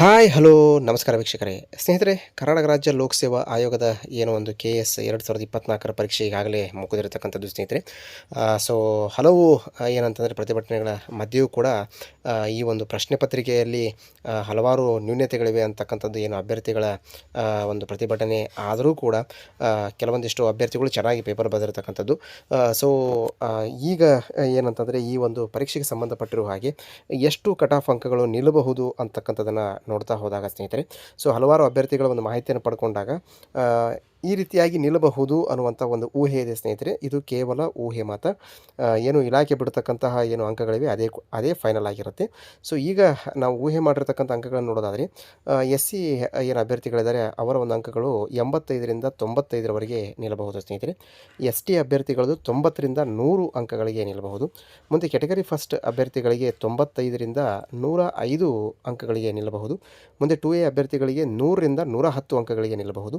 Hi, hello, ನಮಸ್ಕಾರ ವೀಕ್ಷಕರೇ. ಸ್ನೇಹಿತರೆ, ಕರ್ನಾಟಕ ರಾಜ್ಯ ಲೋಕಸೇವಾ ಆಯೋಗದ ಏನೋ ಒಂದು ಕೆ ಎಸ್ ಎರಡು ಸಾವಿರದ ಇಪ್ಪತ್ನಾಲ್ಕರ ಪರೀಕ್ಷೆ ಈಗಾಗಲೇ ಮುಗಿದಿರತಕ್ಕಂಥದ್ದು ಸ್ನೇಹಿತರೆ. ಸೊ ಹಲವು ಏನಂತಂದರೆ ಪ್ರತಿಭಟನೆಗಳ ಮಧ್ಯೆಯೂ ಕೂಡ ಈ ಒಂದು ಪ್ರಶ್ನೆ ಪತ್ರಿಕೆಯಲ್ಲಿ ಹಲವಾರು ನ್ಯೂನ್ಯತೆಗಳಿವೆ ಅಂತಕ್ಕಂಥದ್ದು ಏನು ಅಭ್ಯರ್ಥಿಗಳ ಒಂದು ಪ್ರತಿಭಟನೆ ಆದರೂ ಕೂಡ ಕೆಲವೊಂದಿಷ್ಟು ಅಭ್ಯರ್ಥಿಗಳು ಚೆನ್ನಾಗಿ ಪೇಪರ್ ಬರೆದಿರತಕ್ಕಂಥದ್ದು. ಸೊ ಈಗ ಏನಂತಂದರೆ ಈ ಒಂದು ಪರೀಕ್ಷೆಗೆ ಸಂಬಂಧಪಟ್ಟಿರುವ ಹಾಗೆ ಎಷ್ಟು ಕಟ್ ಆಫ್ ಅಂಕಗಳು ನಿಲ್ಲಬಹುದು ಅಂತಕ್ಕಂಥದ್ದನ್ನು ನೋಡ್ತಾ ಹೋದಾಗ ಸ್ನೇಹಿತರೆ. ಸೊ ಹಲವಾರು ಅಭ್ಯರ್ಥಿಗಳ ಒಂದು ಮಾಹಿತಿಯನ್ನು ಪಡ್ಕೊಂಡಾಗ ಈ ರೀತಿಯಾಗಿ ನಿಲ್ಲಬಹುದು ಅನ್ನುವಂಥ ಒಂದು ಊಹೆ ಇದೆ ಸ್ನೇಹಿತರೆ. ಇದು ಕೇವಲ ಊಹೆ ಮಾತ್ರ. ಏನು ಇಲಾಖೆ ಬಿಡ್ತಕ್ಕಂತಹ ಏನು ಅಂಕಗಳಿವೆ, ಅದೇ ಅದೇ ಫೈನಲ್ ಆಗಿರುತ್ತೆ. ಸೊ ಈಗ ನಾವು ಊಹೆ ಮಾಡಿರ್ತಕ್ಕಂಥ ಅಂಕಗಳನ್ನು ನೋಡೋದಾದರೆ ಎಸ್ ಸಿ ಏನು ಅಭ್ಯರ್ಥಿಗಳಿದ್ದಾರೆ, ಅವರ ಒಂದು ಅಂಕಗಳು ಎಂಬತ್ತೈದರಿಂದ ತೊಂಬತ್ತೈದರವರೆಗೆ ನಿಲ್ಲಬಹುದು ಸ್ನೇಹಿತರೆ. ಎಸ್ ಟಿ ಅಭ್ಯರ್ಥಿಗಳದು ತೊಂಬತ್ತರಿಂದ ನೂರು ಅಂಕಗಳಿಗೆ ನಿಲ್ಲಬಹುದು. ಮುಂದೆ ಕೆಟಗರಿ ಫಸ್ಟ್ ಅಭ್ಯರ್ಥಿಗಳಿಗೆ ತೊಂಬತ್ತೈದರಿಂದ ನೂರ ಐದು ಅಂಕಗಳಿಗೆ ನಿಲ್ಲಬಹುದು. ಮುಂದೆ ಟು ಎ ಅಭ್ಯರ್ಥಿಗಳಿಗೆ ನೂರರಿಂದ ನೂರ ಹತ್ತು ಅಂಕಗಳಿಗೆ ನಿಲ್ಲಬಹುದು.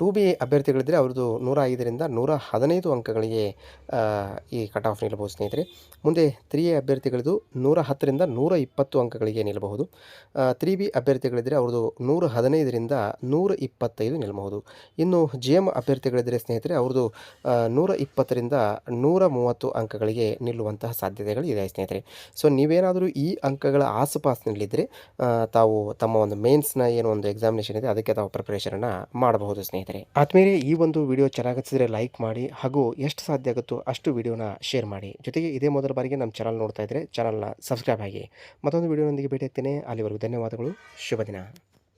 ಟು ಬಿ ಅಭ್ಯರ್ಥಿಗಳಿದ್ದರೆ ಅವ್ರದ್ದು ನೂರ ಐದರಿಂದ ನೂರ ಹದಿನೈದು ಅಂಕಗಳಿಗೆ ಈ ಕಟ್ ಆಫ್ ನಿಲ್ಲಬಹುದು ಸ್ನೇಹಿತರೆ. ಮುಂದೆ ತ್ರೀ ಎ ಅಭ್ಯರ್ಥಿಗಳದ್ದು ನೂರ ಹತ್ತರಿಂದ ನೂರ ಇಪ್ಪತ್ತು ಅಂಕಗಳಿಗೆ ನಿಲ್ಲಬಹುದು. ತ್ರೀ ಬಿ ಅಭ್ಯರ್ಥಿಗಳಿದ್ದರೆ ಅವ್ರದ್ದು ನೂರ ಹದಿನೈದರಿಂದ ನೂರ ಇಪ್ಪತ್ತೈದು ನಿಲ್ಲಬಹುದು. ಇನ್ನು ಜಿ ಎಂ ಅಭ್ಯರ್ಥಿಗಳಿದ್ದರೆ ಸ್ನೇಹಿತರೆ ಅವ್ರದ್ದು ನೂರ ಇಪ್ಪತ್ತರಿಂದ ನೂರ ಮೂವತ್ತು ಅಂಕಗಳಿಗೆ ನಿಲ್ಲುವಂತಹ ಸಾಧ್ಯತೆಗಳು ಇದೆ ಸ್ನೇಹಿತರೆ. ಸೊ ನೀವೇನಾದರೂ ಈ ಅಂಕಗಳ ಆಸುಪಾಸಿನಲ್ಲಿದ್ದರೆ ತಾವು ತಮ್ಮ ಒಂದು ಮೇನ್ಸ್ನ ಏನು ಒಂದು ಎಕ್ಸಾಮಿನೇಷನ್ ಇದೆ, ಅದಕ್ಕೆ ತಾವು ಪ್ರಿಪ್ರೇಷನನ್ನು ಮಾಡಬಹುದು ಸ್ನೇಹಿತರೆ. ಆದ್ಮೇಲೆ ಈ ಒಂದು ವಿಡಿಯೋ ಚೆನ್ನಾಗಿಸಿದ್ರೆ ಲೈಕ್ ಮಾಡಿ ಹಾಗೂ ಎಷ್ಟು ಸಾಧ್ಯ ಆಗುತ್ತೋ ಅಷ್ಟು ವಿಡಿಯೋನ ಶೇರ್ ಮಾಡಿ. ಜೊತೆಗೆ ಇದೇ ಮೊದಲ ಬಾರಿಗೆ ನಮ್ಮ ಚಾನಲ್ ನೋಡ್ತಾ ಇದ್ರೆ ಚಾನಲ್ನ ಸಬ್ಸ್ಕ್ರೈಬ್ ಆಗಿ. ಮತ್ತೊಂದು ವಿಡಿಯೋನೊಂದಿಗೆ ಭೇಟಿ ಆಗ್ತೇನೆ ಅಲ್ಲಿವರೆಗೂ ಧನ್ಯವಾದಗಳು. ಶುಭ ದಿನ.